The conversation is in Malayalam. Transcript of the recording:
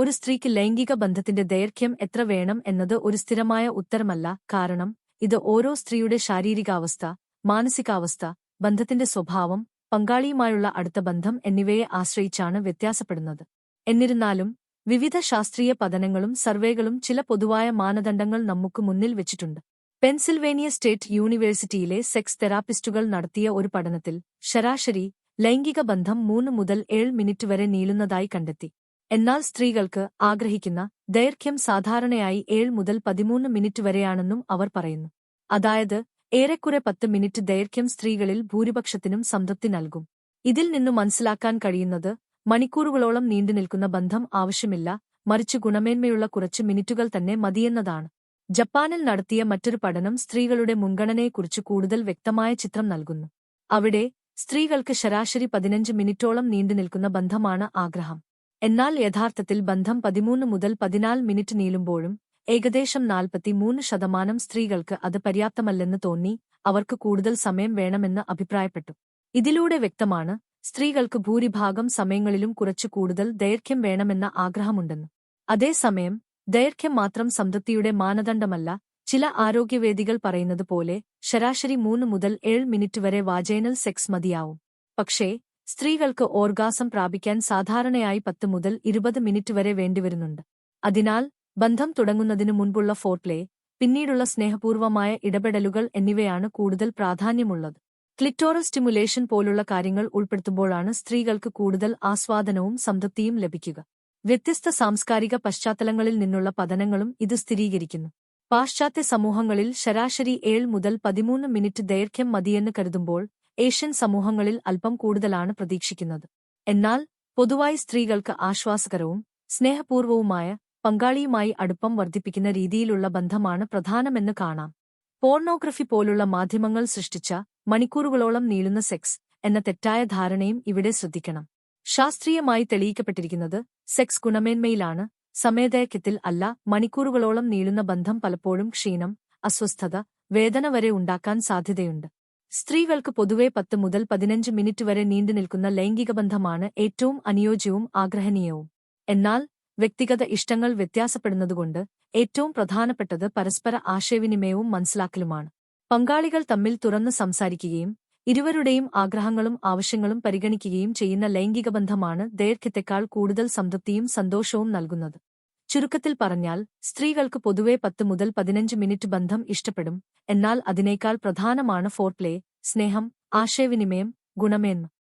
ഒരു സ്ത്രീക്ക് ലൈംഗിക ബന്ധത്തിന്റെ ദൈർഘ്യം എത്ര വേണം എന്നത് ഒരു സ്ഥിരമായ ഉത്തരമല്ല. കാരണം ഇത് ഓരോ സ്ത്രീയുടെ ശാരീരികാവസ്ഥ മാനസികാവസ്ഥ ബന്ധത്തിന്റെ സ്വഭാവം പങ്കാളിയുമായുള്ള അടുത്ത ബന്ധം എന്നിവയെ ആശ്രയിച്ചാണ് വ്യത്യാസപ്പെടുന്നത്. എന്നിരുന്നാലും വിവിധ ശാസ്ത്രീയ പഠനങ്ങളും സർവേകളും ചില പൊതുവായ മാനദണ്ഡങ്ങൾ നമുക്ക് മുന്നിൽ വെച്ചിട്ടുണ്ട്. പെൻസിൽവേനിയ സ്റ്റേറ്റ് യൂണിവേഴ്സിറ്റിയിലെ സെക്സ് തെറാപ്പിസ്റ്റുകൾ നടത്തിയ ഒരു പഠനത്തിൽ ശരാശരി ലൈംഗിക ബന്ധം മൂന്ന് മുതൽ ഏഴ് മിനിറ്റ് വരെ നീളുന്നതായി കണ്ടെത്തി. എന്നാൽ സ്ത്രീകൾക്ക് ആഗ്രഹിക്കുന്ന ദൈർഘ്യം സാധാരണയായി ഏഴ് മുതൽ പതിമൂന്ന് മിനിറ്റ് വരെയാണെന്നും അവർ പറയുന്നു. അതായത് ഏറെക്കുറെ പത്ത് മിനിറ്റ് ദൈർഘ്യം സ്ത്രീകളിൽ ഭൂരിപക്ഷത്തിനും സംതൃപ്തി നൽകും. ഇതിൽ നിന്നു മനസ്സിലാക്കാൻ കഴിയുന്നത് മണിക്കൂറുകളോളം നീണ്ടുനിൽക്കുന്ന ബന്ധം ആവശ്യമില്ല മറിച്ച് ഗുണമേന്മയുള്ള കുറച്ച് മിനിറ്റുകൾ തന്നെ മതിയെന്നതാണ്. ജപ്പാനിൽ നടത്തിയ മറ്റൊരു പഠനം സ്ത്രീകളുടെ മുൻഗണനയെക്കുറിച്ച് കൂടുതൽ വ്യക്തമായ ചിത്രം നൽകുന്നു. അവിടെ സ്ത്രീകൾക്ക് ശരാശരി പതിനഞ്ച് മിനിറ്റോളം നീണ്ടുനിൽക്കുന്ന ബന്ധമാണ് ആഗ്രഹം. എന്നാൽ യഥാർത്ഥത്തിൽ ബന്ധം പതിമൂന്ന് മുതൽ പതിനാല് മിനിറ്റ് നീളുമ്പോഴും ഏകദേശം നാൽപ്പത്തിമൂന്ന് ശതമാനം സ്ത്രീകൾക്ക് അത് പര്യാപ്തമല്ലെന്ന് തോന്നി അവർക്ക് കൂടുതൽ സമയം വേണമെന്ന് അഭിപ്രായപ്പെട്ടു. ഇതിലൂടെ വ്യക്തമാണ് സ്ത്രീകൾക്ക് ഭൂരിഭാഗം സമയങ്ങളിലും കുറച്ചു കൂടുതൽ ദൈർഘ്യം വേണമെന്ന ആഗ്രഹമുണ്ടെന്ന്. അതേസമയം ദൈർഘ്യം മാത്രം സംതൃപ്തിയുടെ മാനദണ്ഡമല്ല ചില ആരോഗ്യവേദികൾ പറയുന്നത് പോലെ ശരാശരി മൂന്ന് മുതൽ ഏഴ് മിനിറ്റ് വരെ വാജൈനൽ സെക്സ് മതിയാവും. പക്ഷേ സ്ത്രീകൾക്ക് ഓർഗാസം പ്രാപിക്കാൻ സാധാരണയായി പത്ത് മുതൽ ഇരുപത് മിനിറ്റ് വരെ വേണ്ടിവരുന്നുണ്ട്. അതിനാൽ ബന്ധം തുടങ്ങുന്നതിനു മുൻപുള്ള ഫോർപ്ലേ പിന്നീടുള്ള സ്നേഹപൂർവമായ ഇടപെടലുകൾ എന്നിവയാണ് കൂടുതൽ പ്രാധാന്യമുള്ളത്. ക്ലിറ്റോറൽ സ്റ്റിമുലേഷൻ പോലുള്ള കാര്യങ്ങൾ ഉൾപ്പെടുത്തുമ്പോഴാണ് സ്ത്രീകൾക്ക് കൂടുതൽ ആസ്വാദനവും സംതൃപ്തിയും ലഭിക്കുക. വ്യത്യസ്ത സാംസ്കാരിക പശ്ചാത്തലങ്ങളിൽ നിന്നുള്ള പഠനങ്ങളും ഇത് സ്ഥിരീകരിക്കുന്നു. പാശ്ചാത്യ സമൂഹങ്ങളിൽ ശരാശരി ഏഴ് മുതൽ പതിമൂന്ന് മിനിറ്റ് ദൈർഘ്യം മതിയെന്ന് കരുതുമ്പോൾ ഏഷ്യൻ സമൂഹങ്ങളിൽ അല്പം കൂടുതലാണ് പ്രതീക്ഷിക്കുന്നത്. എന്നാൽ പൊതുവായി സ്ത്രീകൾക്ക് ആശ്വാസകരവും സ്നേഹപൂർവവുമായ പങ്കാളിയുമായി അടുപ്പം വർദ്ധിപ്പിക്കുന്ന രീതിയിലുള്ള ബന്ധമാണ് പ്രധാനമെന്ന് കാണാം. പോർണോഗ്രഫി പോലുള്ള മാധ്യമങ്ങൾ സൃഷ്ടിച്ച മണിക്കൂറുകളോളം നീളുന്ന സെക്സ് എന്ന തെറ്റായ ധാരണയും ഇവിടെ ശ്രദ്ധിക്കണം. ശാസ്ത്രീയമായി തെളിയിക്കപ്പെട്ടിരിക്കുന്നത് സെക്സ് ഗുണമേന്മയിലാണ് സമയദൈക്യത്തിൽ അല്ല മണിക്കൂറുകളോളം നീളുന്ന ബന്ധം പലപ്പോഴും ക്ഷീണം അസ്വസ്ഥത വേദന വരെ ഉണ്ടാക്കാൻ സാധ്യതയുണ്ട്. സ്ത്രീകൾക്ക് പൊതുവെ പത്ത് മുതൽ പതിനഞ്ച് മിനിറ്റ് വരെ നീണ്ടുനിൽക്കുന്ന ലൈംഗിക ബന്ധമാണ് ഏറ്റവും അനുയോജ്യവും ആഗ്രഹനീയവും എന്നാൽ വ്യക്തിഗത ഇഷ്ടങ്ങൾ വ്യത്യാസപ്പെടുന്നതുകൊണ്ട് ഏറ്റവും പ്രധാനപ്പെട്ടത് പരസ്പര ആശയവിനിമയവും മനസ്സിലാക്കലുമാണ്. പങ്കാളികൾ തമ്മിൽ തുറന്ന് സംസാരിക്കുകയും ഇരുവരുടെയും ആഗ്രഹങ്ങളും ആവശ്യങ്ങളും പരിഗണിക്കുകയും ചെയ്യുന്ന ലൈംഗിക ബന്ധമാണ് ദൈർഘ്യത്തെക്കാൾ കൂടുതൽ സംതൃപ്തിയും സന്തോഷവും നൽകുന്നത്. ചുരുക്കത്തിൽ പറഞ്ഞാൽ സ്ത്രീകൾക്ക് പൊതുവെ പത്ത് മുതൽ പതിനഞ്ച് മിനിറ്റ് ബന്ധം ഇഷ്ടപ്പെടും എന്നാൽ അതിനേക്കാൾ പ്രധാനമാണ് ഫോർപ്ലേ സ്നേഹം ആശയവിനിമയം ഗുണമേന്മ.